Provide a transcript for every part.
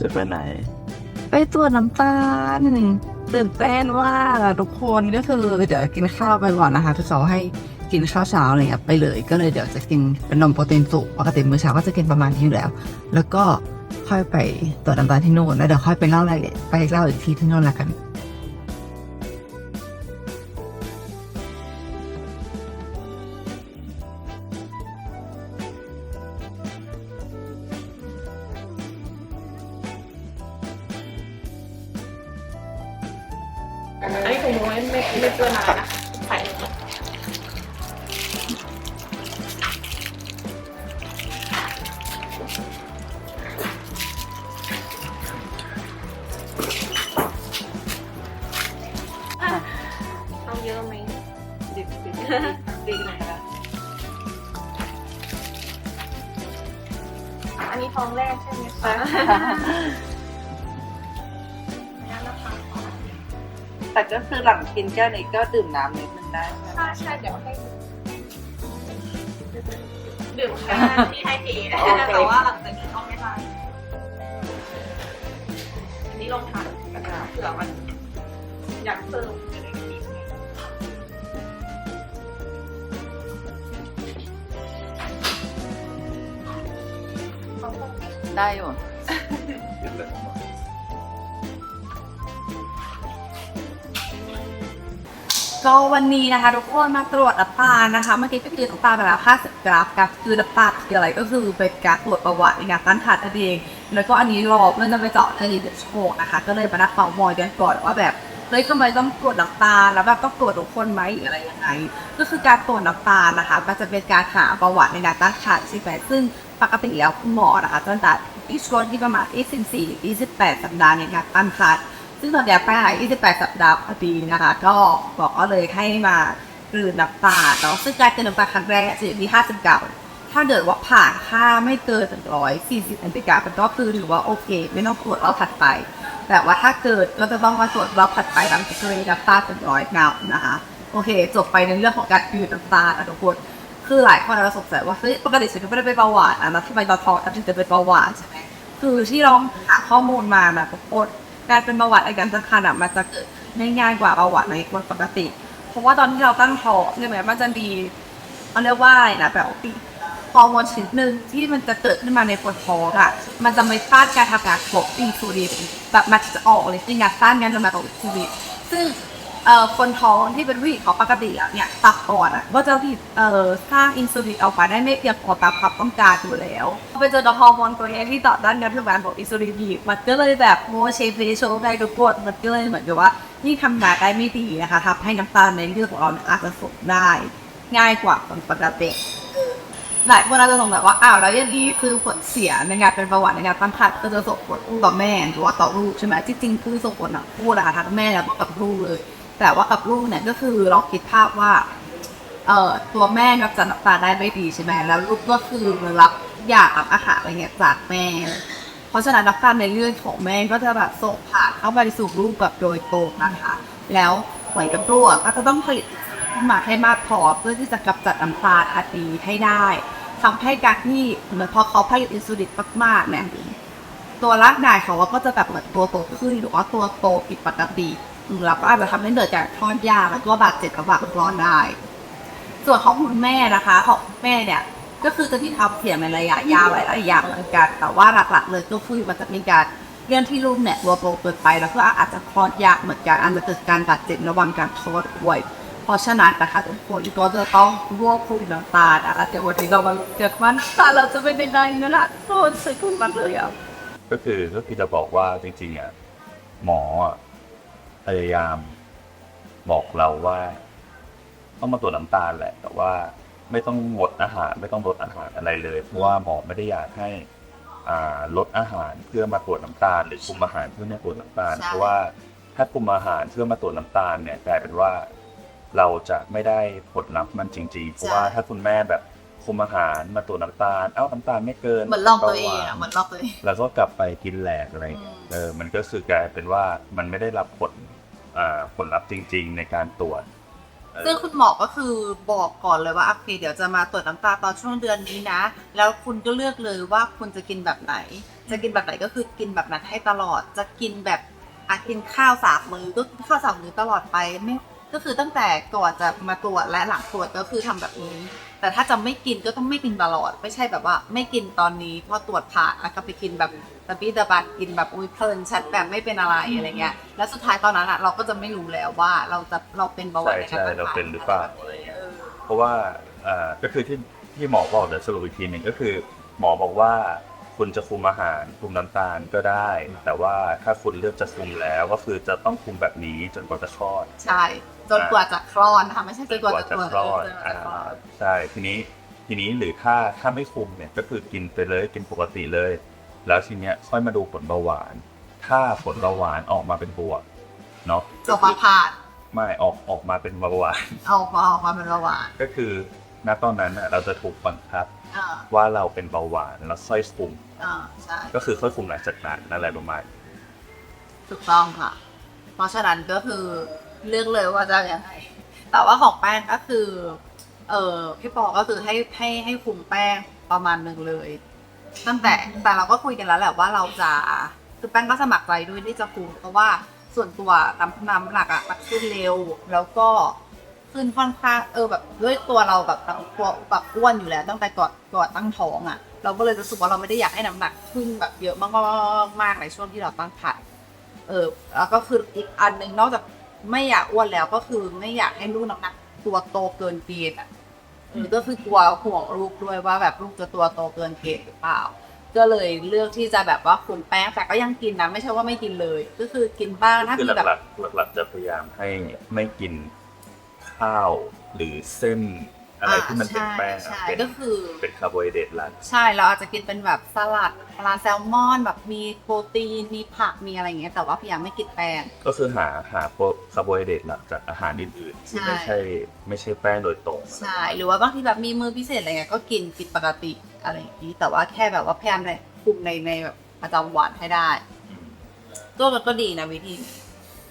จะไปไหน ไปตรวจน้ำตาลตื่นเต้นว่ากอะทุกคนก็คือเดี๋ยวกินข้าวไปก่อนนะคะทุกสาวให้กินข้าวเช้าอะไรเงี้ยไปเลย ก็เลยเดี๋ยวจะกินเป็นนมโปรตีนสุกปกติมื้อเช้าก็จะกินประมาณนี้อยู่แล้ว แล้วก็ค่อยไปตรวจน้ำตาลที่นู่นแล้วเดี๋ยวค่อยไปเล่ารายละเอียดไปเล่าอีกทีที่นู่นละกัน เปื้อนอะไรนะ แต่ก็คือหลังกินแก้วนี้ก็ดื่มน้ำนิดนึงได้ใช่ใช่เดี๋ยวให้ดื่มแค่ที่ให้ทีแต่ว่าหลังจากนี้ต้องไม่ทานอันนี้ลองทานกันนะเผื่อมันอยากเพิ่มจะได้กินได้อยู่ ก็วันนี้นะคะ ทุกคนมาตรวจน้ำตาลนะคะเมื่อกี้ไปกินน้ำตาลไปแล้ว50กรัมกับคือน้ำตาลคืออะไรก็คือเป็นการตรวจประวัติในการต้านทานนั่นเอง แล้วก็อันนี้รอเพื่อนจะไปเจาะคดีเดือดโชกนะคะ ก็เลยมานัดฟังมอยกันก่อนว่าแบบเฮ้ยทำไมต้องตรวจน้ำตาลแล้วแบบต้องตรวจทุกคนไหมอะไรยังไง ก็คือการตรวจน้ำตาลนะคะมันจะเป็นการหาประวัติในการตั้งครรภ์ใช่ไหมซึ่งปกติแล้วคุณหมอนะคะตั้งแต่ที่ช่วงที่ประมาณ24 28สัปดาห์ในการตั้งครรภ์ ซึ่งตอนเนี้ยไปหา28 สัปดาห์พอดีนะคะ ก็บอกก็เลยให้มากลืนน้ำตาเนาะซึ่งการกลืนน้ำตาครั้งแรกจะอยู่ที่59ถ้าเกิดว่าผ่านค่าไม่เกิน140มิลลิกรัมมันก็คือถือว่าโอเค ไม่ต้องตรวจรอบถัดไป แต่ว่าถ้าเกิดก็จะต้องมาตรวจรอบถัดไปหลังจากกลืนน้ำตาเป็นร้อยกรัมนะคะโอเค จบไปในเรื่องของการกลืนน้ำตาลนะทุกคนคือหลายคนอาจจะสงสัยว่าเฮ้ยปกติฉันก็ไม่ได้เป็นเบาหวานอะแล้วทำไมตอนท้องฉันถึงจะเป็นเบาหวานใช่ไหมคือที่เราหาข้อมูลมาแบบทุกคน การเป็นเบาหวานอาการสำคัญอะมันจะเกิดได้ง่ายกว่าเบาหวานในคนปกติ เพราะว่าตอนที่เราตั้งท้องใช่ไหมมันจะมีเขาเรียกว่าอะไรนะแบบฮอร์โมนชนิดหนึ่งที่มันจะเกิดขึ้นมาในปวดท้องอะมันจะไม่ต้านการทำงานของอินซูลินแบบมันจะออกเลยในงานต้านการทำงานของอินซูลินซึ่ง เอ่อคนท้องที่เป็นผู้หญิงเขาปกติแล้วเนี่ยตับอ่อนอะก็จะผลิตเอ่อสร้างอินซูลินออกมาได้ไม่เพียงพอตามความต้องการอยู่แล้วไปเจอฮอร์โมนตัวนี้ที่ต่อต้านการทำงานของอินซูลินอีมันก็เลยแบบโมเชฟเฟโชได้ทุกคนมันก็เลยเหมือนกับว่ายิ่ทำงานได้ไม่ดีนะคะทำให้น้ำตาลในเลือดของเราอาจจะสูงได้ ง่ายกว่าคนปกติหลายคนอาจจะสงสัยว่าอ้าวแล้วอยังนี้คือผลเสียในงานเป็นประวัติในงานตั้งครรภ์ก็จะส่งผลต่อแม่หรือว่าต่อลูกใช่ไหมที่จริงคือส่งผลอะพูดอะทั้งแม่แล้วก็กับลูกเลย แต่ว่ากับลูกเนี่ยก็คือเราคิดภาพว่าเอ่อตัวแม่รับจัดน้ำตาได้ไม่ดีใช่ไหมแล้วลูกก็คือรับยากับอาหารอะไรเงี้ยจากแม่ เพราะฉะนั้นน้ำตาในเลือดของแม่ก็จะแบบส่งผ่านเข้าไปสู่ลูกแบบโดยตรงนะคะ แล้วหอนกับลูกก็จะต้องผลิตขึ้นมาให้มากพอเพื่อที่จะกำจัดน้ำตาลอันนี้ให้ได้ทำให้การที่เหมือนพอเขาผลิตอินซูลินมากๆเนี่ยตัวร่างกายเขาก็จะแบบเหมือนตัวโตขึ้นหรือว่าตัวโตผิดปกติ อืมแล้วก็อาจจะทำให้เกิดจากทอดยาแล้วก็บาดเจ็บกับปากร้อนได้ ส่วนของคุณแม่นะคะของแม่เนี่ยก็คือจะที่ทำเสียในระยะยาวหลายๆอย่างเหมือนกัน แต่ว่าหลักๆเลยก็คือมันจะมีการเรื่องที่ลูกเนี่ยตัวโตเกินไป แล้วก็อาจจะคลอดยากเหมือนกันอาจจะเกิดการบาดเจ็บระหว่างการคลอดด้วยเพราะฉะนั้นนะคะทุกคนก็จะต้องรวบคุมน้ำตาลนะคะเดี๋ยววันนี้เรามาเกิดมันตาเราจะเป็นยังไงนะโทษใส่คุณมันเลยอะก็คือก็คือจะบอกว่าจริงๆอะหมออะ พยายามบอกเราว่า ต้องมาตรวจน้ำตาลแหละ แต่ว่าไม่ต้องงดอาหารไม่ต้องลดอาหารอะไรเลย เพราะว่าหมอไม่ได้อยากให้อ่าลดอาหารเพื่อมาตรวจน้ำตาล หรือคุมอาหารเพื่อมาตรวจน้ำตาล ใช่ เพราะว่าถ้าคุมอาหารเพื่อมาตรวจน้ำตาลเนี่ยกลายเป็นว่าเราจะไม่ได้ผลลัพธ์มันจริงๆ เพราะว่าถ้าคุณแม่แบบคุมอาหารมาตรวจน้ำตาล เอ้าน้ำตาลไม่เกินเหมือนลองตัวเองบาหอะวานเหมือนลองตัวเอง แล้วก็กลับไปกินแหลกอะไรเงี้ยอืม เออมันก็คือกลายเป็นว่ามันไม่ได้รับผลอ่า ผลลัพธ์จริง ๆ ในการตรวจซึ่งคุณหมอก็คือบอกก่อนเลยว่าโอเคเดี๋ยวจะมาตรวจน้ำตาตอนช่วงเดือนนี้นะ แล้วคุณก็เลือกเลยว่าคุณจะกินแบบไหน จะกินแบบไหนก็คือกินแบบนั้นให้ตลอด จะกินแบบอากินข้าวสามมือก็กินข้าวสามมือตลอดไปไม่ก็คือตั้งแต่ก่อนจะมาตรวจและหลังตรวจก็คือทำแบบนี้ แต่ถ้าจะไม่กินก็ต้องไม่กินตลอด ไม่ใช่แบบว่า ไม่กินตอนนี้พอตรวจผ่านแล้วก็ไปกินแบบตะบี้ตะบัดกินแบบอุ้ยเพลินชัดแบบไม่เป็นอะไรอะไรเงี้ยแล้วสุดท้ายตอนนั้นอะเราก็จะไม่รู้แล้วว่าเราจะเราเป็นเบาหวาใช่นในใช่กระทันหัเราเป็นหรือเปล่าเออเพราะว่าเอ่อก็คือที่ที่หมอบอกเดี๋ยวสรุปอีกทีหนึ่งก็คือ หมอบอกว่า คุณจะคุมอาหารคุมน้ำตาลก็ได้ แต่ว่าถ้าคุณเลือกจะคุมแล้วก็คือจะต้องคุมแบบนี้จนกว่าจะคลอด ใช่ จนกว่าจะคลอดนะคะไม่ใช่จนกว่าจะจะคลอดเจนกว่าอ่าจะคลอดใช่ทีนี้ทีนี้หรือถ้าถ้าไม่คุมเนี่ยก็คือกินไปเลยกินปกติเลย แล้วทีเนี้ยค่อยมาดูผลเบาหวาน ถ้าผลเบาหวานออกมาเป็นบวกเนาะจบมาผ่านไม่ออกออกมาเป็นเบาหวานเอามาออกมาเป็นเบาหวาน ก็คือณตอนนั้นน่ะเราจะถูกบังคับอ่า ว่าเราเป็นเบาหวานแล้วค่อยคุมอ่าใช่ก็คือค่อยคุมหลังจากนั้นนั่นแหละประมาณถูกต้องค่ะ เพราะฉะนั้นก็คือเลือกเลยว่าจะยังไงแต่ว่าของแป้งก็คือ เออพี่ปอก็คือให้ให้ให้คุมแป้งประมาณหนึ่งเลย ตั้งแต่แต่เราก็คุยกันแล้วแหละว่าเราจะคือแป้งก็สมัครใจด้วยที่จะคุมเพราะว่าส่วนตัวน้ำน้ำหนักอะมันขึ้นเร็วแล้วก็ ขึ้นค่อนข้างเออแบบด้วยตัวเราแบบตัวแบบอ้วนอยู่แล้ว ตั้งแต่ก่อนก่อนตั้งท้องอะเราก็เลยรู้สึกว่าเราไม่ได้อยากให้น้ำหนักขึ้นแบบเยอะมากๆมากในช่วงที่เราตั้งครรภ์เออแล้วก็คืออีกอันหนึ่งนอกจากไม่อยากอ้วนแล้วก็คือไม่อยากให้ลูกน้ำหนัก ตัวโตเกินเกณฑ์อะหรือก็คือกลัวห่วงลูกด้วยว่าแบบลูกจะตัวโตเกินเกณฑ์หรือเปล่า ก็เลยเลือกที่จะแบบว่าคุมแป้งแต่ก็ยังกินนะไม่ใช่ว่าไม่กินเลย ก็คือกินบ้างถ้าคือมีแบบหลักหลักๆจะพยายามให้ไม่กิน ข้าวหรือเส้นอะไรที่มันเป็นอ่าแป้งใช่อะเป็นก็คือเป็นคาร์โบไฮเดรตหลักใช่เราอาจจะกินเป็นแบบสลัดปลาแซลมอนแบบมีโปรตีนมีผักมีอะไรอย่างเงี้ยแต่ว่าพยายามไม่กินแป้งก็คือหาหาโปรคาร์โบไฮเดรตหลักจากอาหารอื่นๆที่ใช่ไม่ใช่ไม่ใช่แป้งโดยตรงใช่หรือว่าบางทีแบบมีมือพิเศษอะไรเงี้ยก็กินกินปกติอะไรอย่างนี้แต่ว่าแค่แบบว่าพยายามในคุมในในแบบประจำวันให้ได้อืมก็มันก็ดีนะวิธีนี้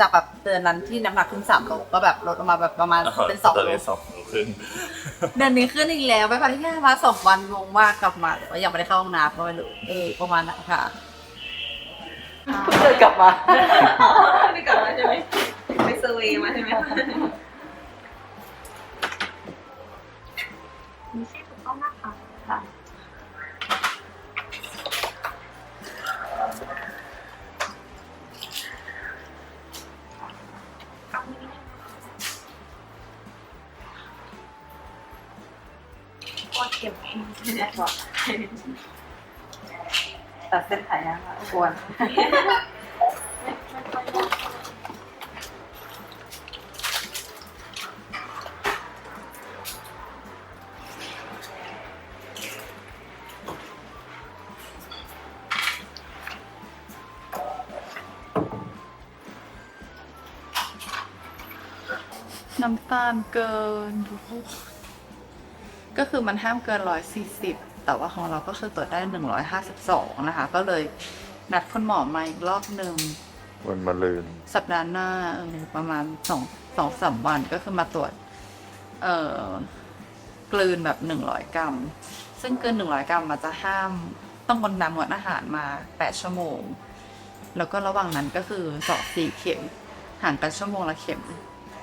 จากแบบเดือนนั้นที่น้ำหนักขึ้นสามโลก็แบบลดลงมาแบบประมาณเป็นสองตอนโล นี้สองโลครึ่งเดือนนี้ขึ้นอีกแล้วไปพักที่แค่มาสองวันงงมากกลับมาแต่ว่ายังไม่ได้เข้าห้องน้ำก็ไม่รู้เออประมาณนั้นค่ะเพิ่งเดินกลับมานี่กลับมาใช่ไหมไปเซอร์เวย์มาใช่ไหมมี เก็บเองแน่กว่าตัดเส้นขายยางอะควรน้ำตาลเกินทุ กคนก็คือมันห้ามเกินร้อยสี่สิบแต่ว่าของเราก็คือตรวจได้หนึ่งร้อยห้าสิบสองนะคะ ก็เลยนัดคุณหมอมาอีกรอบหนึ่งวันมะรืน สัปดาห์หน้าเออประมาณสองสองสามวันก็คือมาตรวจ เอ่อกลืนแบบหนึ่งร้อยกรัม ซึ่งเกินหนึ่งร้อยกรัมมันจะห้ามต้องงดน้ำงดอาหารมาแปดชั่วโมง แล้วก็ระหว่างนั้นก็คือสอบสี่เข็มห่างกันชั่วโมงละเข็ม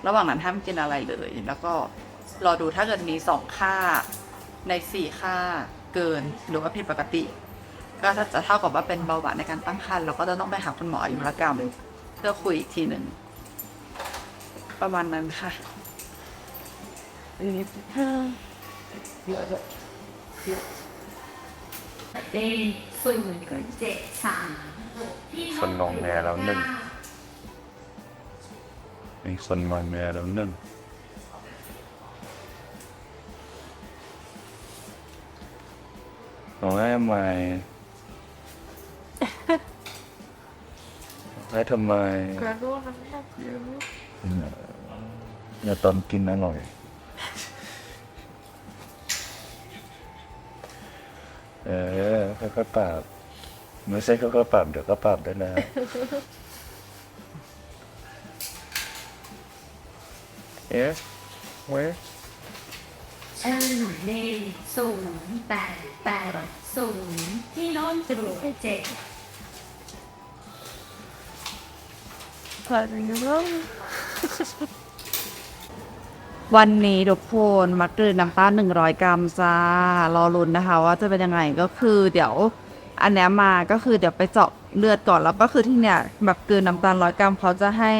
ระหว่างนั้นห้ามกินอะไรเลย แล้วก็ รอดูถ้าเกิดมีสองค่าในสี่ค่าเกินหรือว่าผิดปกติ ก็จะเท่ากับว่าเป็นเบาหวานในการตั้งครรภ์เราก็จะต้องไปหาคุณหมออายุรกรรมเพื่อคุยอีกทีหนึ่งประมาณนั้นค่ะเด้ส่วนหนึ่งก็เจ็ดสามคนองแงแล้วหนึ่งมีคนงอนแงแล้วหนึ่ง ร้องไห้ทำไมร้องไห้ทำไมกระโดดน้ำหนักเยอะอย่าตอนกินอร่อย เออค่อยๆปรับไม่ใช่ค่อยๆปรับเดี๋ยวก็ปรับได้แล้วเอ๊ะเว้ย เออหนึ่งศูนย์แปดแปดศูนย์ที่โน้นจะรู้เจ็ดวันนี้ทุกคนมักกลืนน้ำตาล100กรัมจ้ารอลุ้นนะคะ ว่าจะเป็นยังไงก็คือเดี๋ยวอันเนี้ยมาก็คือเดี๋ยวไปเจาะเลือดก่อนแล้วก็คือที่เนี่ยแบบกลืนน้ำตาลร้อยกรัมเขาจะให้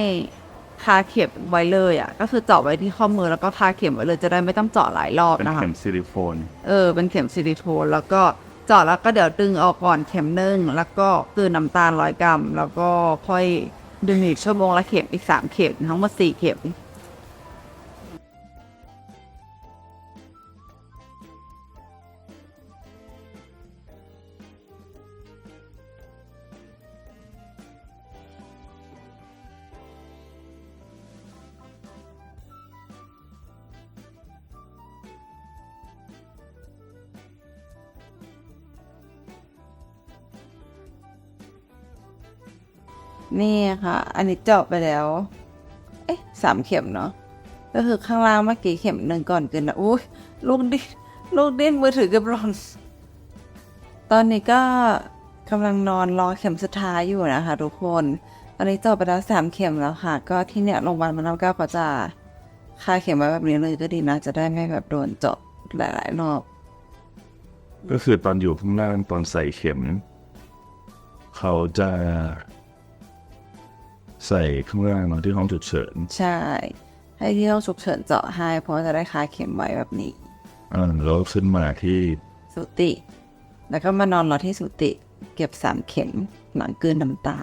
ทาเข็มไว้เลยอะ ก็คือเจาะไว้ที่ข้อมือแล้วก็ทาเข็มไว้เลยจะได้ไม่ต้องเจาะหลายรอบเป็นนะคะ เข็มซิลิโคนเออเป็นเข็มซิลิโคนแล้วก็เจาะแล้วก็เดี๋ยวดึงออกก่อนเข็มหนึ่งแล้วก็กลืนน้ำตาลร้อยกรัมแล้วก็ค่อยดึงอีกชั่วโมงละเข็มอีกสามเข็มทั้งหมดสี่เข็ม นี่ค่ะ อันนี้เจาะไปแล้ว เอ๊ะสามเข็มเนาะก็คือข้างล่างเมื่อกี้เข็มหนึ่งก่อนเกินนะอุ้ยลูกดิ้นลูกดิ้นมือถือกับหลอน ตอนนี้ก็กำลังนอนรอเข็มสุดท้ายอยู่นะคะทุกคน ตอนนี้เจาะไปแล้วสามเข็มแล้วค่ะ ก็ที่เนี่ยโรงพยาบาลมันน้ำเก้าเขาจะคาเข็มไว้แบบนี้เลยก็ดีนะจะได้ไม่แบบโดนเจาะหลายๆรอบก็คือตอนอยู่ข้างล่างตอนใส่เข็ม เขาจะ ใส่ข้างล่างเนอะที่ห้องฉุกเฉินใช่ ให้ที่ต้องฉุกเฉินเจาะให้ เพราะว่าจะได้คาเข็มไว้แบบนี้อ่าแล้วขึ้นมาที่สุติ แล้วก็มานอนรอที่สุติ เก็บสามเข็มหลังกลืนน้ำตา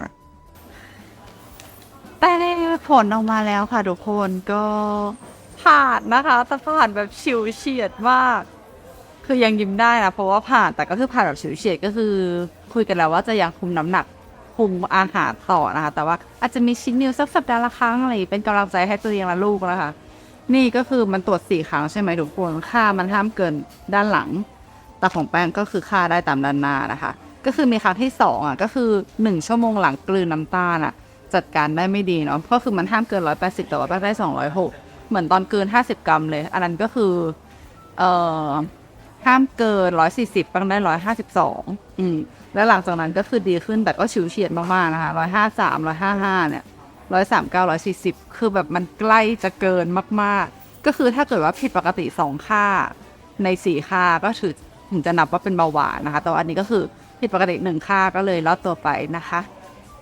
แต่ผลออกมาแล้วค่ะทุกคนก็ผ่านนะคะแต่ผ่านแบบฉิวเฉียดมาก คือยังยิ้มได้นะเพราะว่าผ่านแต่ก็คือผ่านแบบฉิวเฉียดก็คือ คุยกันแล้วว่าจะยังคุมน้ำหนัก คุมอาหารต่อนะคะ แต่ว่าอาจจะมีชิ้นนิวสักสัปดาห์ละครั้งอะไรเป็นกำลังใจให้ตัวเองและลูกนะคะ นี่ก็คือมันตรวจสี่ครั้งใช่ไหมทุกคนค่ามันห้ามเกินด้านหลังแต่ของแป้งก็คือค่าได้ตามด้านหน้านะคะ ก็คือมีครั้งที่สองอะก็คือหนึ่งชั่วโมงหลังกลืนน้ำตาลอะจัดการได้ไม่ดีเนาะก็คือมันห้ามเกินร้อยแปดสิบแต่ว่าแป้งได้สองร้อยหกเหมือนตอนเกินห้าสิบกรัมเลย อันนั้นก็คือ เอ่อ ห้ามเกินร้อยสี่สิบแป้งได้ร้อยห้าสิบสองอืมแล้วหลังจากนั้นก็คือดีขึ้นแต่ก็ฉิวเฉียดมากๆนะคะร้อยห้าสามร้อยห้าห้าเนี่ยร้อยสามเก้าร้อยสี่สิบคือแบบมันใกล้จะเกินมากๆ ก็คือถ้าเกิดว่าผิดปกติสองค่าในสี่ค่าก็ถือถึงจะนับว่าเป็นเบาหวานนะคะ แต่ว่าอันนี้ก็คือผิดปกติหนึ่งค่าก็เลยลดตัวไปนะคะ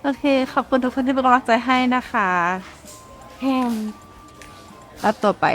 โอเค ขอบคุณทุกคนที่เป็นกำลังใจให้นะคะแฮมลดตัวไป